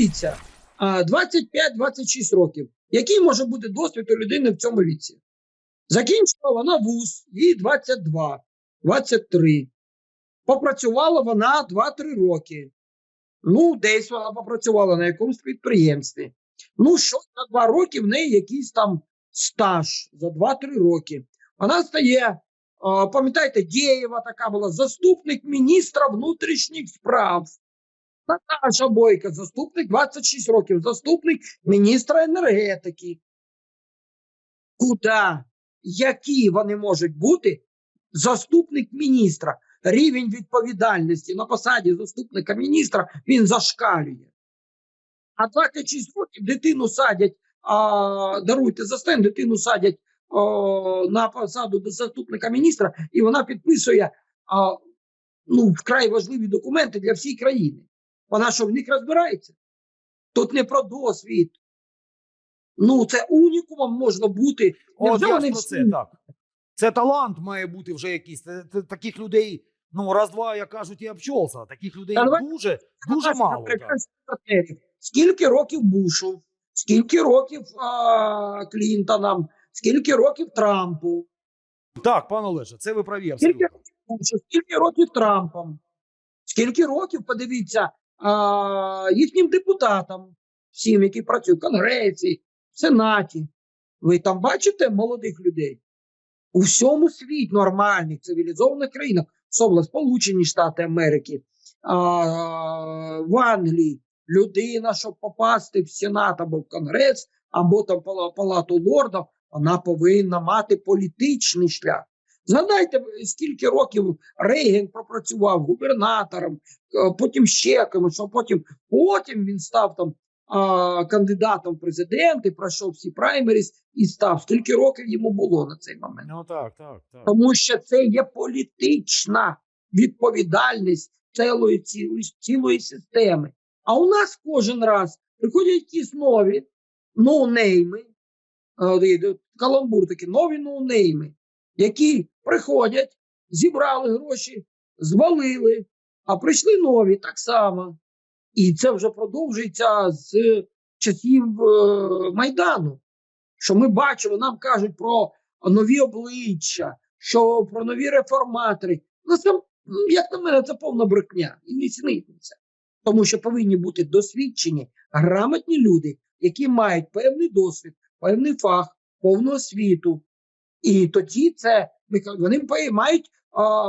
подивіться, а, 25-26 років. Який може бути досвід у людини в цьому віці? Закінчила вона вуз, їй 22, 23. Попрацювала вона 2-3 роки. Ну, десь вона попрацювала на якомусь підприємстві. Ну, що за 2 роки в неї якийсь там стаж за 2-3 роки. Вона стає, пам'ятаєте, Дєєва така була, заступник міністра внутрішніх справ. Наташа Бойко, заступник 26 років, заступник міністра енергетики. Куди? Які вони можуть бути? Заступник міністра. Рівень відповідальності на посаді заступника міністра він зашкалює. А 26 років дитину садять, а, даруйте за стен, дитину садять а, на посаду до заступника міністра, і вона підписує а, ну, вкрай важливі документи для всієї країни. Вона що в них розбирається? Тут не про досвід. Ну, це унікумом можна бути. От я вони про це так. Це талант має бути вже якийсь. Це- це таких людей, ну, раз-два, як кажуть, і обчолся. Таких людей Та давай- дуже, дуже мало. Скільки років Бушу, скільки років а, Клінтонам, скільки років Трампу, так, пане Олеже, це ви праві скільки років Бушу, скільки років Трампам, скільки років, подивіться, а, їхнім депутатам, всім, які працюють в Конгресі, в Сенаті. Ви там бачите молодих людей? У всьому світі нормальних цивілізованих країнах, особливо Сполучені Штати Америки, а, в Англії, людина, щоб попасти в Сенат або в Конгрес, або там пала- Палату лордів, вона повинна мати політичний шлях. Згадайте, скільки років Рейген пропрацював губернатором, е, потім ще кимось, а потім, потім він став там а, кандидатом в президенти, пройшов всі праймеріс і став. Скільки років йому було на цей момент? Ну так, так, так. Тому що це є політична відповідальність цілої, цілої, цілої системи. А у нас кожен раз приходять якісь нові ноунейми, е, каламбур такі нові ноунейми, які приходять, зібрали гроші, звалили, а прийшли нові так само. І це вже продовжується з часів е, Майдану. Що ми бачимо, нам кажуть про нові обличчя, що про нові реформатори. Ну, це, як на мене, це повна брехня і нісенітниця. Тому що повинні бути досвідчені, грамотні люди, які мають певний досвід, певний фах, повну освіту. І тоді це вони мають,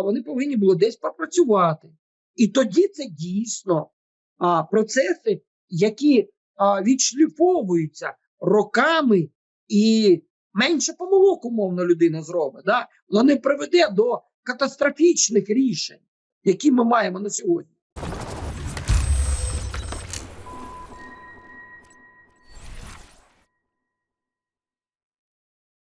вони повинні були десь попрацювати. І тоді це дійсно а, процеси, які а, відшліфовуються роками і менше помилок, умовно, людина зробить. Да? Воно не приведе до катастрофічних рішень, які ми маємо на сьогодні.